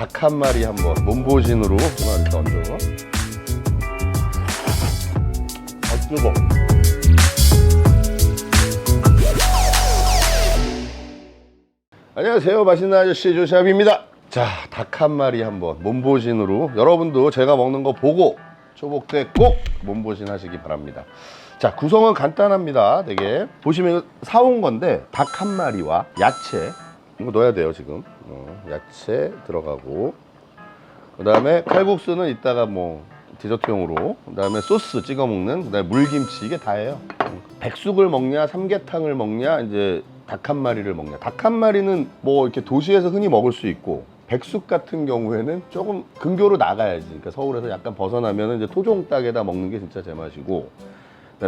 닭 한 마리 한번 몸보신으로 하나 일단 얹어. 아 뜨거. 안녕하세요 맛있는 아저씨 조샵입니다. 자 닭 한 마리 한번 몸보신으로 여러분도 제가 먹는 거 보고 초복 때 꼭 몸보신 하시기 바랍니다. 자 구성은 간단합니다. 되게 보시면 사온 건데 닭 한 마리와 야채 이거 넣어야 돼요 지금. 어, 야채 들어가고. 그 다음에 칼국수는 이따가 뭐 디저트용으로 그 다음에 소스 찍어 먹는 그 다음에 물김치 이게 다예요. 백숙을 먹냐 삼계탕을 먹냐 이제 닭 한 마리를 먹냐. 닭 한 마리는 뭐 이렇게 도시에서 흔히 먹을 수 있고 백숙 같은 경우에는 조금 근교로 나가야지. 그러니까 서울에서 약간 벗어나면 이제 토종 닭에다 먹는 게 진짜 제맛이고.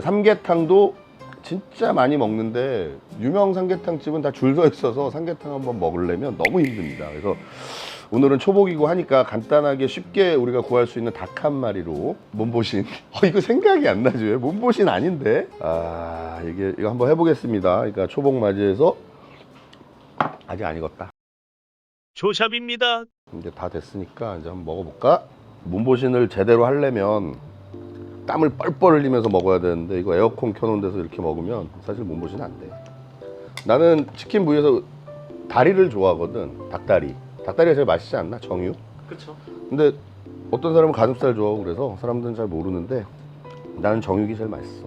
삼계탕도 진짜 많이 먹는데 유명 삼계탕 집은 다 줄 서 있어서 삼계탕 한번 먹으려면 너무 힘듭니다. 그래서 오늘은 초복이고 하니까 간단하게 쉽게 우리가 구할 수 있는 닭 한 마리로 몸보신. 어, 이거 생각이 안 나죠? 왜 몸보신 아닌데? 아 이게 이거 한번 해보겠습니다. 그러니까 초복 맞이해서 아직 안 익었다. 조샵입니다. 이제 다 됐으니까 이제 한번 먹어볼까? 몸보신을 제대로 하려면 땀을 뻘뻘 흘리면서 먹어야 되는데 이거 에어컨 켜놓은 데서 이렇게 먹으면 사실 몸보신 안 돼. 나는 치킨 부위에서 다리를 좋아하거든. 닭다리. 닭다리가 제일 맛있지 않나? 정유? 그렇죠. 근데 어떤 사람은 가슴살 좋아하고 그래서 사람들은 잘 모르는데 나는 정육이 제일 맛있어.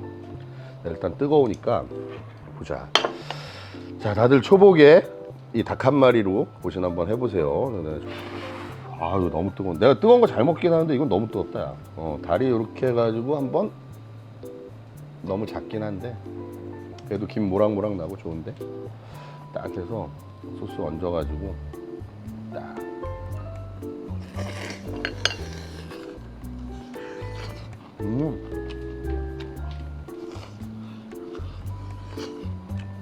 일단 뜨거우니까 보자. 자, 다들 초복에 이 닭 한 마리로 보신 한번 해보세요. 아, 이거 너무 뜨거운. 내가 뜨거운 거 잘 먹긴 하는데 이건 너무 뜨겁다. 야. 어, 다리 이렇게 해가지고 한번 너무 작긴 한데 그래도 김 모락모락 나고 좋은데 딱 해서 소스 얹어가지고 딱. 음.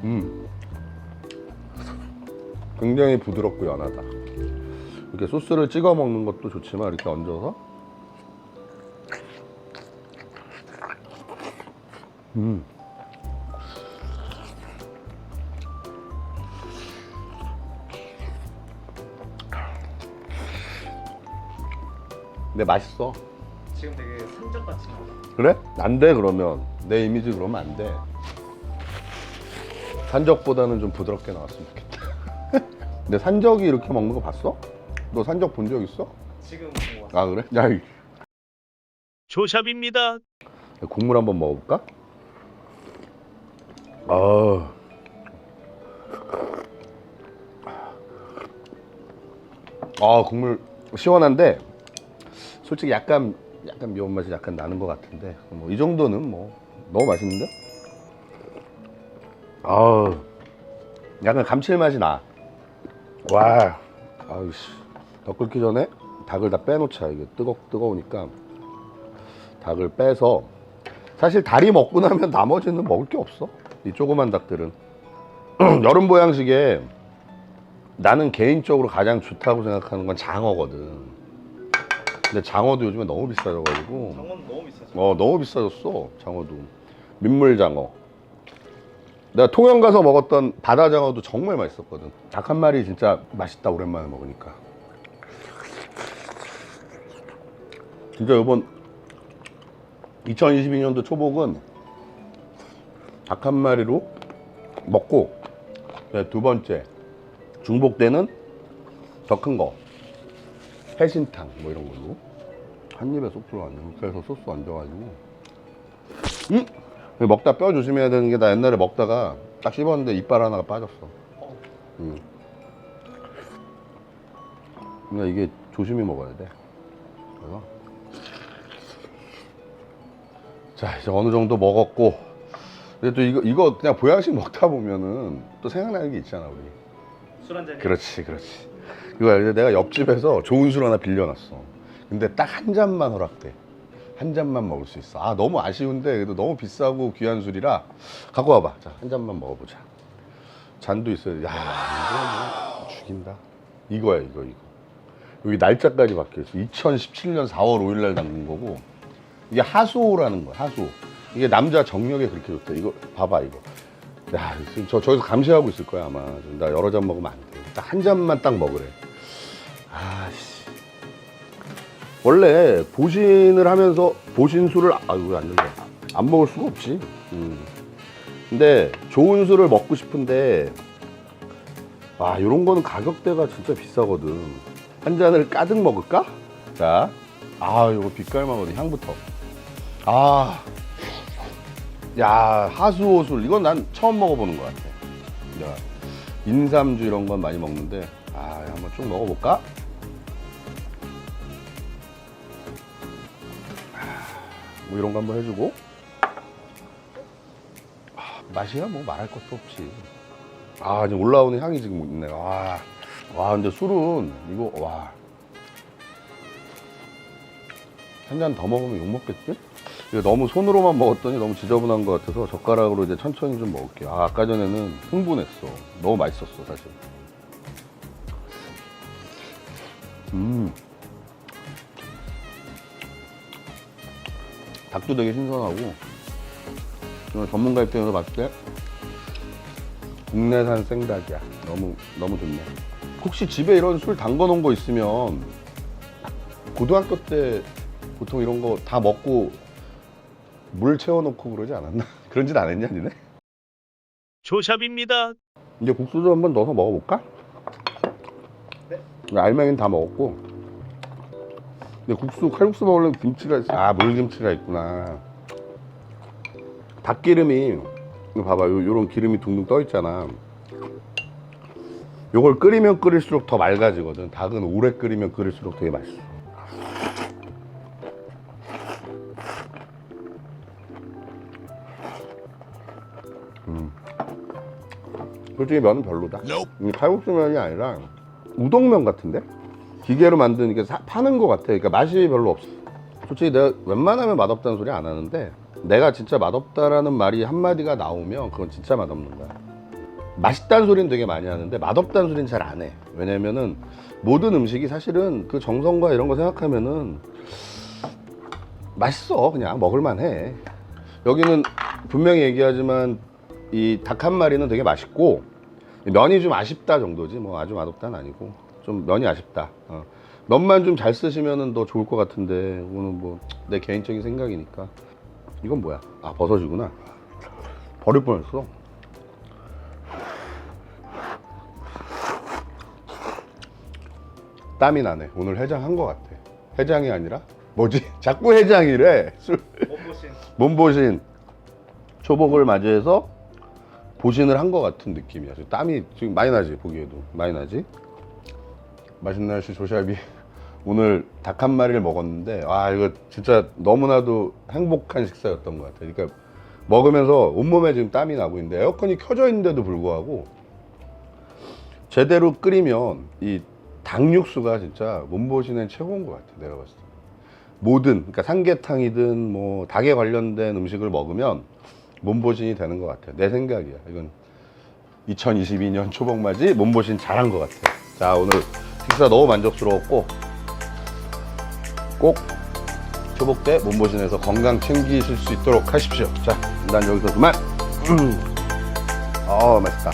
음. 굉장히 부드럽고 연하다. 이렇게 소스를 찍어 먹는 것도 좋지만 이렇게 얹어서 음. 근데 맛있어. 지금 되게 산적같이 나와. 그래? 안 돼 그러면 내 이미지 그러면 안 돼. 산적보다는 좀 부드럽게 나왔으면 좋겠다. 근데 산적이 이렇게 먹는 거 봤어? 너 산적 본 적 있어? 지금 본거 같아. 아 그래? 야, 이 조샵입니다. 국물 한번 먹어볼까? 아, 아 국물 시원한데 솔직히 약간 약간 매운 맛이 약간 나는 것 같은데 뭐 이 정도는 뭐 너무 맛있는데? 아, 약간 감칠맛이 나. 와, 아우씨, 더 끓기 전에 닭을 다 빼놓자. 이게 뜨거 뜨거우니까. 닭을 빼서 사실 다리 먹고 나면 나머지는 먹을 게 없어. 이 조그만 닭들은. 여름 보양식에 나는 개인적으로 가장 좋다고 생각하는 건 장어거든. 근데 장어도 요즘에 너무 비싸져가지고. 장어는 너무 비싸죠. 어 너무 비싸졌어 장어도. 민물 장어. 내가 통영 가서 먹었던 바다 장어도 정말 맛있었거든. 닭 한 마리 진짜 맛있다 오랜만에 먹으니까 진짜 이번 2022년도 초복은 닭 한 마리로 먹고 네, 두 번째 중복 때는 더 큰 거 해신탕 뭐 이런 걸로 한 입에 쏙 들어가네 이렇게 해서 소스 얹어가지고 음? 먹다 뼈 조심해야 되는 게 나 옛날에 먹다가 딱 씹었는데 이빨 하나가 빠졌어 음. 그러니까 이게 조심히 먹어야 돼 그래서 자 이제 어느 정도 먹었고 근데 또 이거 이거 그냥 보양식 먹다 보면은 또 생각나는 게 있잖아 우리 술 한잔. 그렇지, 그렇지. 이거 이제 내가 옆집에서 좋은 술 하나 빌려놨어. 근데 딱 한 잔만 허락돼. 한 잔만 먹을 수 있어. 아, 너무 아쉬운데, 그래도 너무 비싸고 귀한 술이라 갖고 와봐. 자, 한 잔만 먹어보자. 잔도 있어야 돼. 야, 이거 뭐 죽인다. 이거야, 이거, 이거. 여기 날짜까지 바뀌었어. 2017년 4월 5일 날 담근 거고. 이게 하수오라는 거야, 하수오. 이게 남자 정력에 그렇게 좋대. 이거 봐봐, 이거. 야, 지금 저 저기서 감시하고 있을 거야 아마. 나 여러 잔 먹으면 안 돼. 딱 한 잔만 딱 먹으래. 아씨. 원래 보신을 하면서 보신 술을 아유 왜안 된다 안 먹을 수가 없지 음. 근데 좋은 술을 먹고 싶은데 아 이런 거는 가격대가 진짜 비싸거든 한 잔을 가득 먹을까? 자, 아 이거 빛깔만 어디 향부터 아, 야 하수오술. 이건 난 처음 먹어보는 것 같아. 야, 인삼주 이런 건 많이 먹는데 아 한번 쭉 먹어볼까? 뭐 이런 거 한번 해주고. 아, 맛이야 뭐. 말할 것도 없지. 아 지금 올라오는 향이 지금 있네. 와, 와 근데 술은 이거 와. 한 잔 더 먹으면 욕 먹겠지? 너무 손으로만 먹었더니 너무 지저분한 것 같아서 젓가락으로 이제 천천히 좀 먹을게요. 아, 아까 전에는 흥분했어. 너무 맛있었어 사실. 음. 닭도 되게 신선하고. 전문가 입장에서 봤을 때 국내산 생닭이야. 너무 너무 좋네. 혹시 집에 이런 술 담궈 놓은 거 있으면 고등학교 때 보통 이런 거 다 먹고 물 채워놓고 그러지 않았나? 그런 짓 안 했냐 니네? 조샵입니다. 이제 국수도 한번 넣어서 먹어볼까? 네. 알맹이는 다 먹었고 근데 국수 칼국수 먹으려면 김치가 있... 아 물김치가 있구나 닭기름이 이거 봐봐 요, 요런 기름이 둥둥 떠 있잖아 요걸 끓이면 끓일수록 더 맑아지거든 닭은 오래 끓이면 끓일수록 되게 맛있어 솔직히 면은 별로다. 이 칼국수 면이 아니라 우동면 같은데? 기계로 만든 이게 사- 파는 거 같아. 그러니까 맛이 별로 없어. 솔직히 내가 웬만하면 맛없다는 소리 안 하는데 내가 진짜 맛없다라는 말이 한마디가 나오면 그건 진짜 맛없는 거야. 맛있다는 소리는 되게 많이 하는데 맛없다는 소리는 잘 안 해. 왜냐면은 모든 음식이 사실은 그 정성과 이런 거 생각하면은 맛있어. 그냥 먹을만 해. 여기는 분명히 얘기하지만 이 닭 한 마리는 되게 맛있고 면이 좀 아쉽다 정도지. 뭐 아주 맛없다는 아니고. 좀 면이 아쉽다. 어. 면만 좀 잘 쓰시면 더 좋을 것 같은데 이거는 뭐 내 개인적인 생각이니까. 이건 뭐야? 아 버섯이구나. 버릴 뻔했어. 땀이 나네. 오늘 해장한 것 같아. 해장이 아니라 뭐지? 자꾸 해장이래. 술. 몸보신. 몸보신. 초복을 맞이해서 보신을 한 것 같은 느낌이야. 땀이 지금 많이 나지 보기에도 많이 나지. 맛있는 날씨 조샵이 오늘 닭 한 마리를 먹었는데 아 이거 진짜 너무나도 행복한 식사였던 것 같아. 그러니까 먹으면서 온몸에 지금 땀이 나고 있는데 에어컨이 켜져 있는데도 불구하고 제대로 끓이면 이 닭육수가 진짜 몸보신엔 최고인 것 같아. 내가 봤을 때. 뭐든 그러니까 삼계탕이든 뭐 닭에 관련된 음식을 먹으면 몸보신이 되는 것 같아요. 내 생각이야. 이건 2022년 초복맞이 몸보신 잘한 것 같아요. 자 오늘 식사 너무 만족스러웠고 꼭 초복 때 몸보신해서 건강 챙기실 수 있도록 하십시오. 자 일단 여기서 그만. 음. 어 맛있다.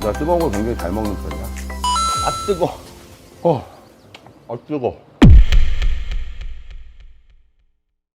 나 뜨거운 걸 굉장히 잘 먹는 편이야. 아 뜨거. 어, 아 뜨거.